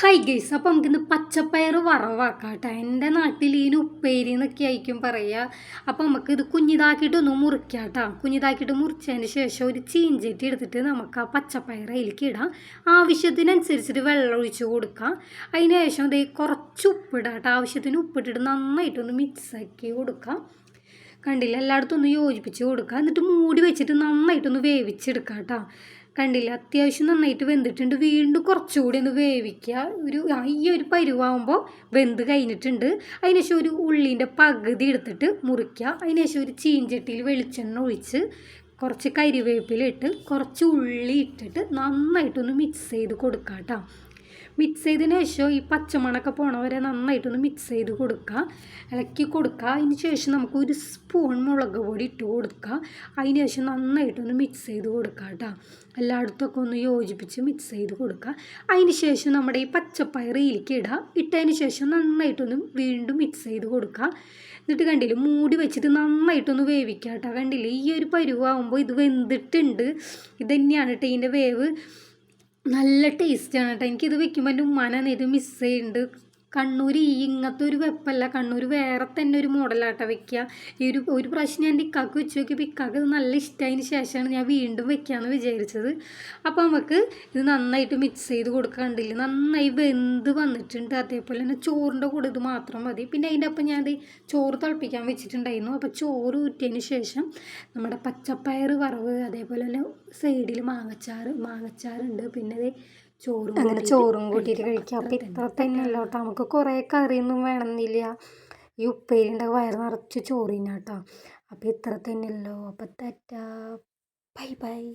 Hi guys അപ്പോൾ നമുക്കിന്ന് പച്ചപ്പയർ വറവാക്കാട്ടെ. കേട്ടോ എന്റെ നാട്ടിൽ ഇതിന് ഉപ്പേരി എന്നൊക്കെ ആയിരിക്കും പറയുക. അപ്പോൾ നമുക്കിത് കുഞ്ഞിതാക്കിയിട്ടൊന്ന് മുറിക്കാട്ടോ. കുഞ്ഞിതാക്കിയിട്ട് മുറിച്ചതിന് ശേഷം ഒരു ചീഞ്ചട്ടി എടുത്തിട്ട് നമുക്ക് ആ പച്ചപ്പയർ അതിലേക്ക് ഇടാം. ആവശ്യത്തിനനുസരിച്ചിട്ട് വെള്ളം ഒഴിച്ച് കൊടുക്കാം. അതിനുശേഷം ഇത് കുറച്ച് ഉപ്പിടാം കേട്ടോ ആവശ്യത്തിന് ഉപ്പിട്ടിട്ട് നന്നായിട്ടൊന്ന് മിക്സാക്കി കൊടുക്കാം. കണ്ടില്ല എല്ലായിടത്തും ഒന്ന് യോജിപ്പിച്ച് കൊടുക്കുക എന്നിട്ട് മൂടി വെച്ചിട്ട് നന്നായിട്ടൊന്ന് വേവിച്ചെടുക്കാം കേട്ടോ കണ്ടില്ല അത്യാവശ്യം നന്നായിട്ട് വെന്തിട്ടുണ്ട്. വീണ്ടും കുറച്ചുകൂടി ഒന്ന് വേവിക്കുക. ഒരു ഈ ഒരു പരുവാകുമ്പോൾ വെന്ത് കഴിഞ്ഞിട്ടുണ്ട്. അതിനുശേഷം ഒരു ഉള്ളീന്റെ പകുതി എടുത്തിട്ട് മുറിക്കുക. അതിനുശേഷം ഒരു ചീഞ്ചട്ടിയിൽ വെളിച്ചെണ്ണ ഒഴിച്ച് കുറച്ച് കരിവേപ്പിലിട്ട് കുറച്ച് ഉള്ളി ഇട്ടിട്ട് നന്നായിട്ടൊന്ന് മിക്സ് ചെയ്ത് കൊടുക്കാം കേട്ടോ മിക്സ് ചെയ്തതിന് ശേഷം ഈ പച്ചമണൊക്കെ പോണ വരെ നന്നായിട്ടൊന്ന് മിക്സ് ചെയ്ത് കൊടുക്കുക ഇളക്കി കൊടുക്കുക അതിന് ശേഷം നമുക്ക് ഒരു സ്പൂൺ മുളക് പൊടി ഇട്ട് കൊടുക്കുക അതിന് ശേഷം നന്നായിട്ടൊന്ന് മിക്സ് ചെയ്ത് കൊടുക്കുക കേട്ടോ എല്ലായിടത്തൊക്കെ ഒന്ന് യോജിപ്പിച്ച് മിക്സ് ചെയ്ത് കൊടുക്കുക അതിന് ശേഷം നമ്മുടെ ഈ പച്ചപ്പയർ ഇതിലേക്ക് ഇടുക ഇട്ടതിന് ശേഷം നന്നായിട്ടൊന്ന് വീണ്ടും മിക്സ് ചെയ്ത് കൊടുക്കുക എന്നിട്ട് കണ്ടില്ലേ മൂടി വെച്ചിട്ട് നന്നായിട്ടൊന്ന് വേവിക്കുക കേട്ടോ കണ്ടില്ലേ ഈ ഒരു പരുവാകുമ്പോൾ ഇത് വെന്തിട്ടുണ്ട്. ഇത് കേട്ടോ ഇതിന്റെ വേവ്. നല്ല ടേസ്റ്റാണ് കേട്ടോ എനിക്കിത് വെക്കുമ്പോൾ എന്റെ ഉമ്മാനാണ് ഇത് മിസ് ചെയ്യുന്നുണ്ട് കണ്ണൂർ ഈ ഇങ്ങനത്തെ ഒരു വെപ്പല്ല. കണ്ണൂർ വേറെ തന്നെ ഒരു മോഡലാട്ടോ വെക്കുക ഈ ഒരു ഒരു പ്രാവശ്യം ഞാൻ ഇക്കാക്ക് വെച്ച് നോക്കിയപ്പോൾ ഇക്കാക്ക് നല്ല ഇഷ്ടമായതിന് ശേഷമാണ് ഞാൻ വീണ്ടും വെക്കാമെന്ന് വിചാരിച്ചത്. അപ്പോൾ നമുക്ക് ഇത് നന്നായിട്ട് മിക്സ് ചെയ്ത് കൊടുക്കാണ്ടില്ല നന്നായി വെന്ത് വന്നിട്ടുണ്ട്. അതേപോലെ തന്നെ ചോറിന്റെ കൂടെ ഇത് മാത്രം മതി. പിന്നെ അതിന്റെ ഒപ്പം ഞാൻ ചോറ് തിളപ്പിക്കാൻ വെച്ചിട്ടുണ്ടായിരുന്നു. അപ്പോൾ ചോറ് ഊറ്റിയതിന് ശേഷം നമ്മുടെ പച്ചപ്പയർ വറവ് അതേപോലെ തന്നെ സൈഡിൽ മാങ്ങച്ചാറ് മാങ്ങച്ചാറുണ്ട്. പിന്നെ ചോറും അങ്ങനെ ചോറും കൂട്ടിയിട്ട് കഴിക്കാം. അപ്പം ഇത്ര അല്ല കേട്ടോ നമുക്ക് കുറേ കറിയൊന്നും വേണമെന്നില്ല. ഈ ഉപ്പേരിന്റെ വയറ് നിറച്ച് ചോറിനാട്ടോ അപ്പം ഇത്ര തന്നെയല്ലോ. അപ്പം തെറ്റാ ബൈ ബൈ.